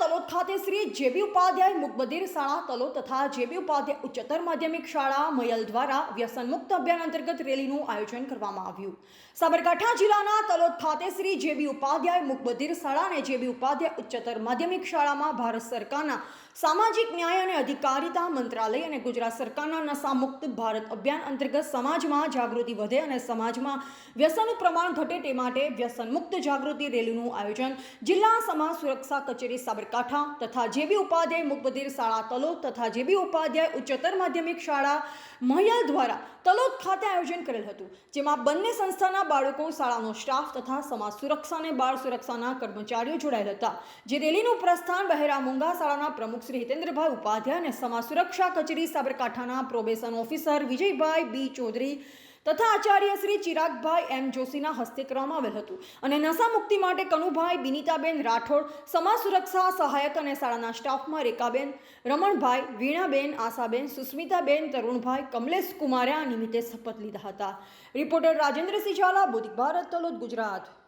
જિલ્લાના શ્રી જેબી ઉપાધ્યાય મુકબદીર શાળા તલોદ તથા જેબી ઉપાધ્યાય ઉચ્ચતર માધ્યમિક શાળા મયલ દ્વારા વ્યસન અભિયાન અંતર્ગત રેલીનું આયોજન કરવામાં આવ્યું. સાબરકાંઠા જિલ્લાના તલોદ ખાતે શ્રી જેબી ઉપાધ્યાય મુકબદીર શાળા અને જેબી ઉપાધ્યાય ઉચ્ચતર માધ્યમિક શાળામાં ભારત સરકારના સામાજિક ન્યાય અને અધિકારિતા મંત્રાલય અને ગુજરાત સરકારના નશા મુક્ત ભારત અભિયાન અંતર્ગત સમાજમાં જાગૃતિ વધે અને સમાજમાં વ્યસનનું પ્રમાણ ઘટે તે માટે વ્યસન મુક્ત જાગૃતિ રેલીનું આયોજન જિલ્લા સમાજ સુરક્ષા કચેરી સાબરકાંઠા તથા જેબી ઉપાધ્યાય મુકબદીર શાળા તલોદ તથા જેબી ઉપાધ્યાય ઉચ્ચતર માધ્યમિક શાળા મહિયલ દ્વારા તલોદ ખાતે આયોજન કરેલ હતું, જેમાં બંને સંસ્થાના બાળકો, શાળાનો સ્ટાફ તથા સમાજ સુરક્ષા અને બાળ સુરક્ષાના કર્મચારીઓ જોડાયેલ હતા. જે રેલીનું પ્રસ્થાન બહેરા મુંગા શાળાના પ્રમુખ શ્રી હિતેન્દ્રભાઈ ઉપાધ્યાય અને સમાજ સુરક્ષા કચેરી સાબરકાંઠાના probation officer Vijaybhai B Chaudhary તથા આચાર્ય શ્રી ચિરાગભાઈ એમ જોશીના હસ્તે કરવામાં આવેલ હતું. અને નશા મુક્તિ માટે કનુભાઈ, બિનિતાબેન રાઠોડ, સમાજ સુરક્ષા સહાયક અને શાળાના સ્ટાફમાં રેખાબેન, રમણભાઈ, વીણાબેન, આશાબેન, સુસ્મિતાબેન, તરુણભાઈ, કમલેશ કુમારે આ નિમિત્તે શપથ લીધા હતા. રિપોર્ટર રાજેન્દ્રસિંહ ઝાલા બુધિક ભારત, તલોદ, ગુજરાત.